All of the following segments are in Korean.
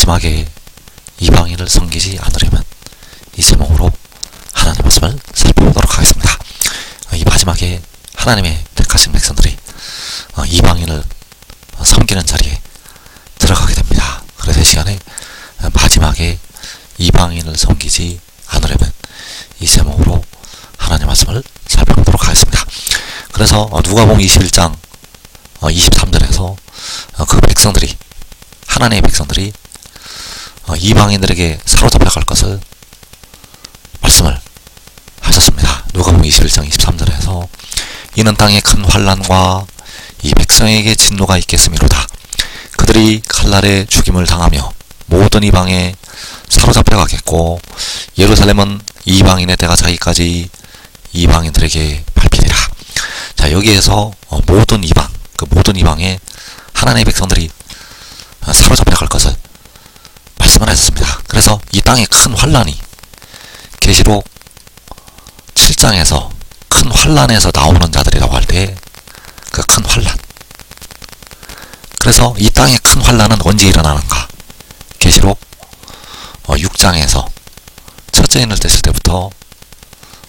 마지막에 이방인을 섬기지 않으려면 이 제목으로 하나님 말씀을 살펴보도록 하겠습니다. 어, 이 마지막에 하나님의 택하신 백성들이 어, 이방인을 섬기는 자리에 들어가게 됩니다. 그래서 이 시간에 어, 마지막에 이방인을 섬기지 않으려면 이 제목으로 하나님 말씀을 살펴보도록 하겠습니다. 그래서 누가복음 21장 23절에서 그 백성들이 하나님의 백성들이 이방인들에게 사로잡혀 갈 것을 말씀을 하셨습니다. 누가복음 21장 23절에서 이는 땅에 큰 환란과 이 백성에게 진노가 있겠음이로다. 그들이 칼날에 죽임을 당하며 모든 이방에 사로잡혀 가겠고 예루살렘은 이방인의 때가 자기까지 이방인들에게 밟히리라. 자 여기에서 어, 모든 이방 그 모든 이방에 하나님의 백성들이 어, 사로잡혀 갈 것을 하셨습니다. 그래서 이 땅에 큰 환란이 계시록 7장에서 큰 환란에서 나오는 자들이라고 할 때 그 큰 환란. 그래서 이 땅에 큰 환란은 언제 일어나는가? 계시록 6장에서 어, 첫째 인을 떼실 때부터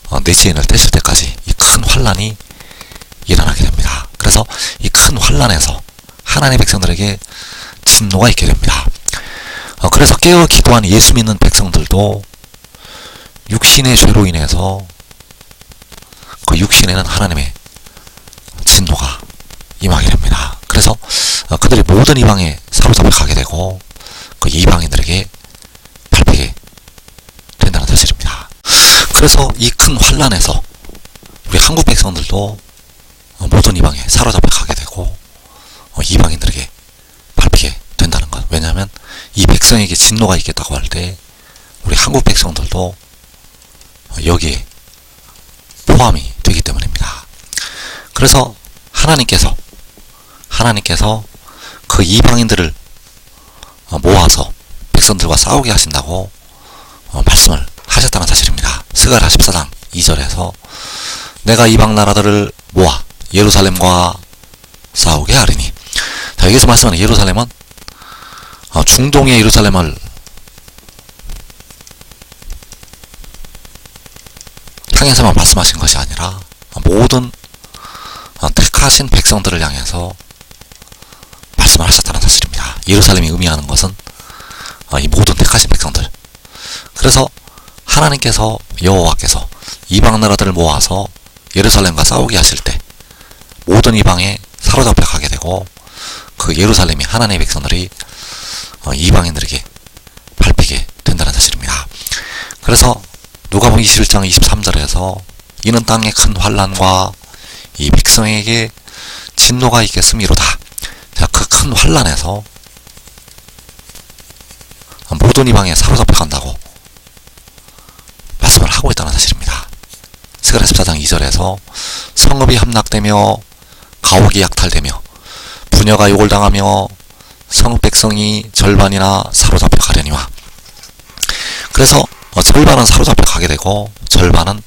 어, 넷째 인을 떼실 때까지 이 큰 환란이 일어나게 됩니다. 그래서 이 큰 환란에서 하나님의 백성들에게 진노가 있게 됩니다. 어, 그래서 깨어 기도한 예수 믿는 백성들도 육신의 죄로 인해서 그 육신에는 하나님의 진노가 임하게 됩니다. 그래서 어, 그들이 모든 이방에 사로잡혀 가게 되고 그 이방인들에게 밟히게 된다는 사실입니다. 그래서 이 큰 환란에서 우리 한국 백성들도 어, 모든 이방에 사로잡혀 가게 되고 어, 이방인들에게 밟히게 된다는 것. 왜냐하면 이 백성에게 진노가 있겠다고 할 때 우리 한국 백성들도 여기에 포함이 되기 때문입니다. 그래서 하나님께서 하나님께서 그 이방인들을 모아서 백성들과 싸우게 하신다고 말씀을 하셨다는 사실입니다. 스가랴 14장 2절에서 내가 이방 나라들을 모아 예루살렘과 싸우게 하리니 자 여기서 말씀하는 예루살렘은 중동의 예루살렘을 향해서만 말씀하신 것이 아니라 모든 택하신 백성들을 향해서 말씀을 하셨다는 사실입니다. 예루살렘이 의미하는 것은 이 모든 택하신 백성들. 그래서 하나님께서 여호와께서 이방 나라들을 모아서 예루살렘과 싸우게 하실 때 모든 이방에 사로잡혀 가게 되고 그 예루살렘이 하나님의 백성들이 이방인들에게 밟히게 된다는 사실입니다. 그래서 누가복음 21장 23절에서 이는 땅에 큰 환란과 이 백성에게 진노가 있겠음이로다. 자, 그큰 환란에서 모든 이방에 사로잡혀 간다고 말씀을 하고 있다는 사실입니다. 스가랴 14장 2절에서 성읍이 함락되며 가옥이 약탈되며 부녀가 욕을 당하며 성읍 백성이 절반이나 사로잡혀 가려니와 그래서 어, 절반은 사로잡혀 가게 되고 절반은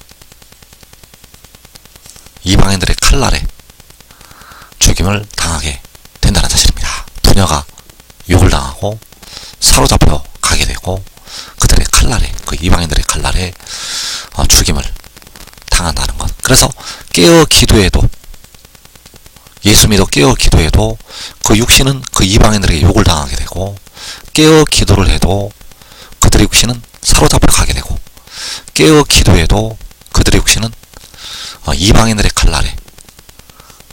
이방인들의 칼날에 죽임을 당하게 된다는 사실입니다. 부녀가 욕을 당하고 사로잡혀 가게 되고 그들의 칼날에 그 이방인들의 칼날에 어, 죽임을 당한다는 것. 그래서 깨어 기도해도 예수 믿어 깨어 기도해도 그 육신은 그 이방인들에게 욕을 당하게 되고 깨어 기도를 해도 그들의 육신은 사로잡혀 가게 되고 깨어 기도해도 그들의 육신은 어, 이방인들의 칼날에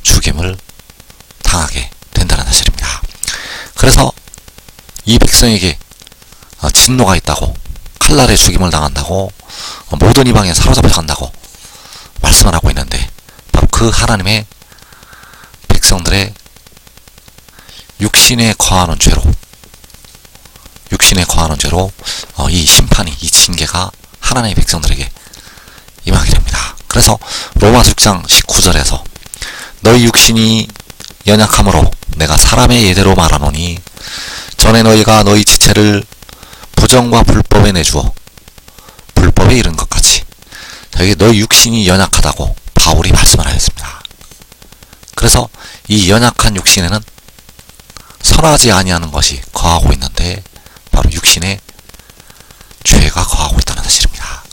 죽임을 당하게 된다는 사실입니다. 그래서 이 백성에게 어, 진노가 있다고 칼날에 죽임을 당한다고 어, 모든 이방에 사로잡혀 간다고 말씀을 하고 있는데 바로 그 하나님의 백성들의 육신에 거하는 죄로 육신에 거하는 죄로 어, 이 심판이 이 징계가 하나님의 백성들에게 임하게 됩니다. 그래서 로마서 6장 19절에서 너희 육신이 연약함으로 내가 사람의 예대로 말하노니 전에 너희가 너희 지체를 부정과 불법에 내주어 불법에 이른 것 같이 너희 육신이 연약하다고 바울이 말씀을 하였습니다. 그래서 이 연약한 육신에는 선하지 아니하는 것이 거하고 있는데 바로 육신에 죄가 거하고 있다는 사실입니다.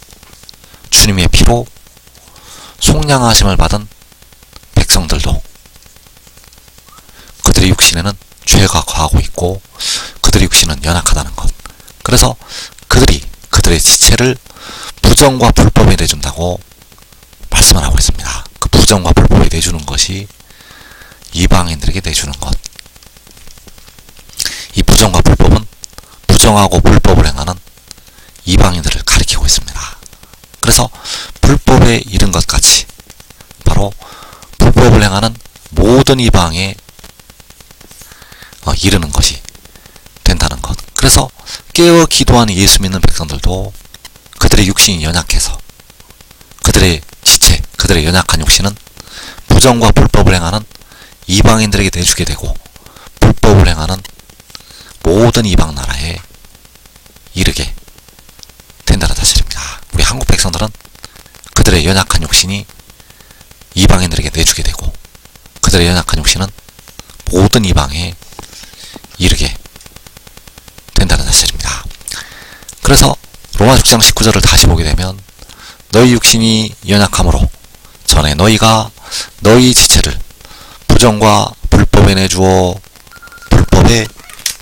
주님의 피로 속량하심을 받은 백성들도 그들의 육신에는 죄가 거하고 있고 그들의 육신은 연약하다는 것. 그래서 그들이 그들의 지체를 부정과 불법에 내준다고 말씀을 하고 있습니다. 그 부정과 불법에 내주는 것이 이방인들에게 내주는 것. 이 부정과 불법은 부정하고 불법을 행하는 이방인들을 가리키고 있습니다. 그래서 불법에 이른 것 같이 바로 불법을 행하는 모든 이방에 어, 이르는 것이 된다는 것. 그래서 깨어 기도하는 예수 믿는 백성들도 그들의 육신이 연약해서 그들의 지체, 그들의 연약한 육신은 부정과 불법을 행하는 이방인들에게 내주게 되고 불법을 행하는 모든 이방 나라에 이르게 된다는 사실입니다. 우리 한국 백성들은 그들의 연약한 육신이 이방인들에게 내주게 되고 그들의 연약한 육신은 모든 이방에 이르게 된다는 사실입니다. 그래서 로마 6장 19절을 다시 보게 되면 너희 육신이 연약함으로 전에 너희가 너희 지체를 부정과 불법에 내주어 불법에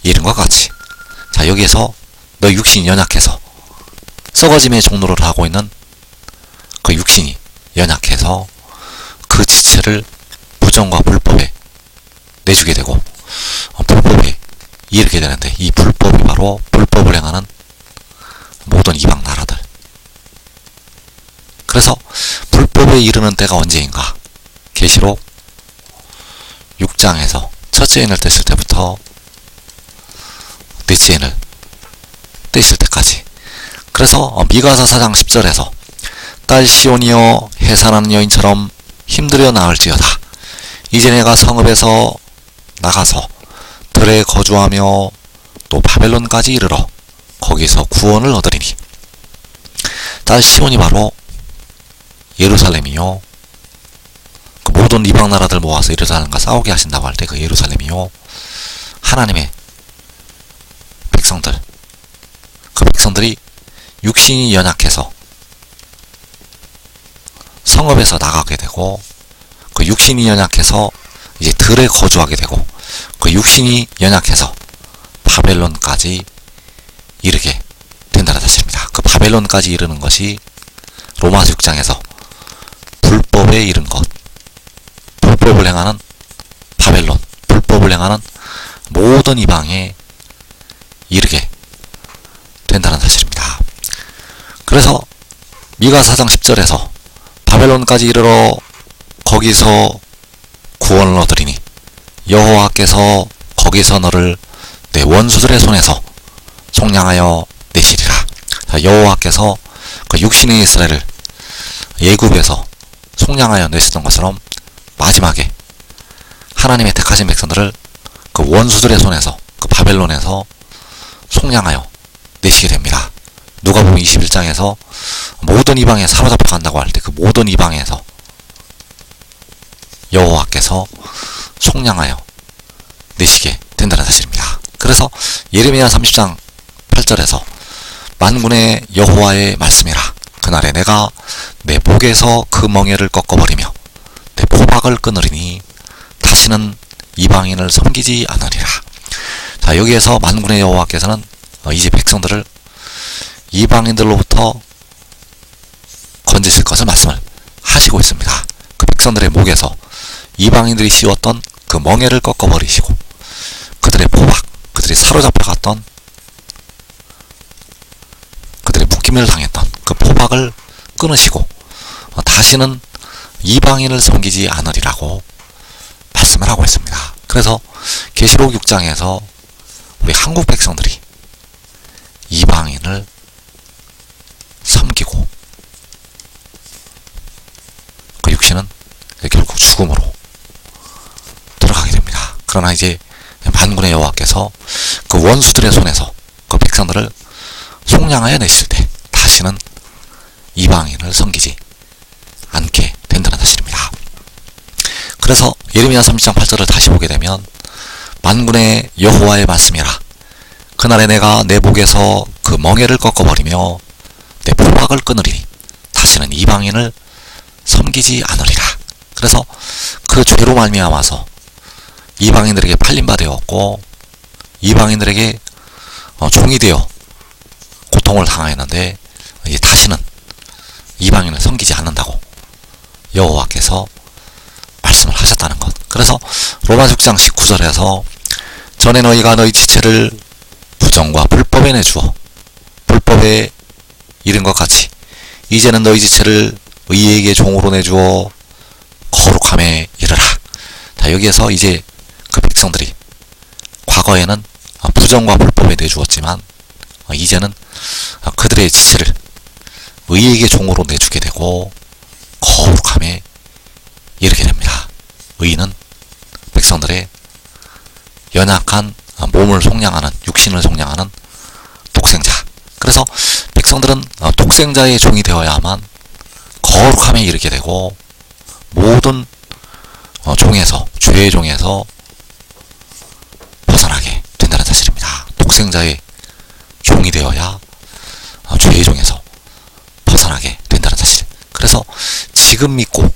이른과 같이 자 여기에서 너희 육신이 연약해서 썩어짐의 종로를 하고 있는 그 육신이 연약해서 그 지체를 부정과 불법에 내주게 되고 어, 불법에 이르게 되는데 이 불법이 바로 불법을 행하는 모든 이방 나라들. 그래서 불법에 이르는 때가 언제인가? 계시록 6장에서 첫째 인을 뗐을 때부터 넷째 인을 떼실 때까지. 그래서 어, 미가서 4장 10절에서 딸 시온이여 해산하는 여인처럼 힘들여 나을지어다. 이제 내가 성읍에서 나가서 들에 거주하며 또 바벨론까지 이르러 거기서 구원을 얻으리니 딸 시온이 바로 예루살렘이요 그 모든 이방 나라들 모아서 예루살렘과 싸우게 하신다고 할 때 그 예루살렘이요. 하나님의 백성들. 그 백성들이 육신이 연약해서 성읍에서 나가게 되고 그 육신이 연약해서 이제 들에 거주하게 되고 그 육신이 연약해서 바벨론까지 이르게 된다는 사실입니다. 그 바벨론까지 이르는 것이 로마서 6장에서 불법에 이른 것, 불법을 행하는 바벨론, 불법을 행하는 모든 이방에 이르게 된다는 사실입니다. 그래서 미가 4장 10절에서 바벨론까지 이르러 거기서 구원을 얻으리니 여호와께서 거기서 너를 내 원수들의 손에서 속량하여 내시리라. 자, 여호와께서 그 육신의 이스라엘을 예굽에서 속량하여 내시던 것처럼 마지막에 하나님의 택하신 백성들을 그 원수들의 손에서 그 바벨론에서 속량하여 내시게 됩니다. 누가 보면 21장에서 모든 이방에 사로잡혀 간다고 할 때 그 모든 이방에서 여호와께서 속량하여 내시게 된다는 사실입니다. 그래서 예레미야 30장 8절에서 만군의 여호와의 말씀이라 그날에 내가 내 목에서 그 멍에를 꺾어버리며 내 포박을 끊으리니 다시는 이방인을 섬기지 않으리라. 자 여기에서 만군의 여호와께서는 어, 이제 백성들을 이방인들로부터 건지실 것을 말씀을 하시고 있습니다. 그 백성들의 목에서 이방인들이 씌웠던 그 멍에를 꺾어버리시고 그들의 포박, 그들이 사로잡혀갔던 그들의 묶임을 당했던 그 포박을 끊으시고 어, 다시는 이방인을 섬기지 않으리라고 말씀을 하고 있습니다. 그래서 계시록 6장에서 우리 한국 백성들이 이방인을 섬기고 그 육신은 결국 죽음으로 들어가게 됩니다. 그러나 이제 만군의 여호와께서 그 원수들의 손에서 그 백성들을 속량하여 내실 때 다시는 이방인을 섬기지 않게 된다는 사실입니다. 그래서 예레미야 30장 8절을 다시 보게 되면 만군의 여호와의 말씀이라 그날에 내가 내 목에서 그 멍에를 꺾어버리며 내 표박을 끊으리니 다시는 이방인을 섬기지 않으리라. 그래서 그 죄로 말미암아서 이방인들에게 팔린 바 되었고 이방인들에게 어, 종이 되어 고통을 당하였는데 이제 다시는 이방인을 섬기지 않는다고 여호와께서 말씀을 하셨다는 것. 그래서 로마 6장 19절에서 전에 너희가 너희 지체를 부정과 불법에 내주어 불법에 이른 것 같이 이제는 너희 지체를 의에게 종으로 내주어 거룩함에 이르라. 자, 여기에서 이제 그 백성들이 과거에는 어, 부정과 불법에 내주었지만 어, 이제는 어, 그들의 지체를 의에게 종으로 내주게 되고 거룩함에 이르게 됩니다. 의는 백성들의 연약한 어, 몸을 속량하는 육신을 속량하는 독생자. 그래서 백성들은 어, 독생자의 종이 되어야만 거룩함에 이르게 되고 모든 어, 종에서 죄의 종에서 벗어나게 된다는 사실입니다. 독생자의 종이 되어야 어, 죄의 종에서 벗어나게 된다는 사실. 그래서 지금 믿고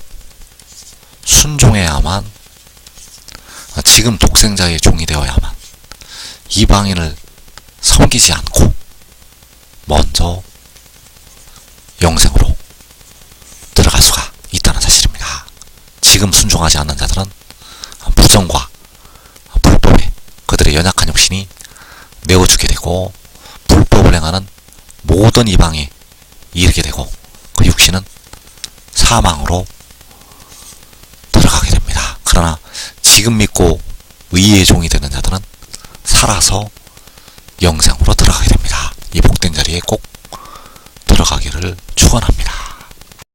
순종해야만 어, 지금 독생자의 종이 되어야만 이방인을 섬기지 않고 먼저 영생으로 들어갈 수가 있다는 사실입니다. 지금 순종하지 않는 자들은 부정과 불법에 그들의 연약한 육신이 내어주게 되고 불법을 행하는 모든 이방에 이르게 되고 그 육신은 사망으로 들어가게 됩니다. 그러나 지금 믿고 의의 종이 되는 자들은 살아서 영생으로 들어가게 됩니다. 이 복된 자리에 꼭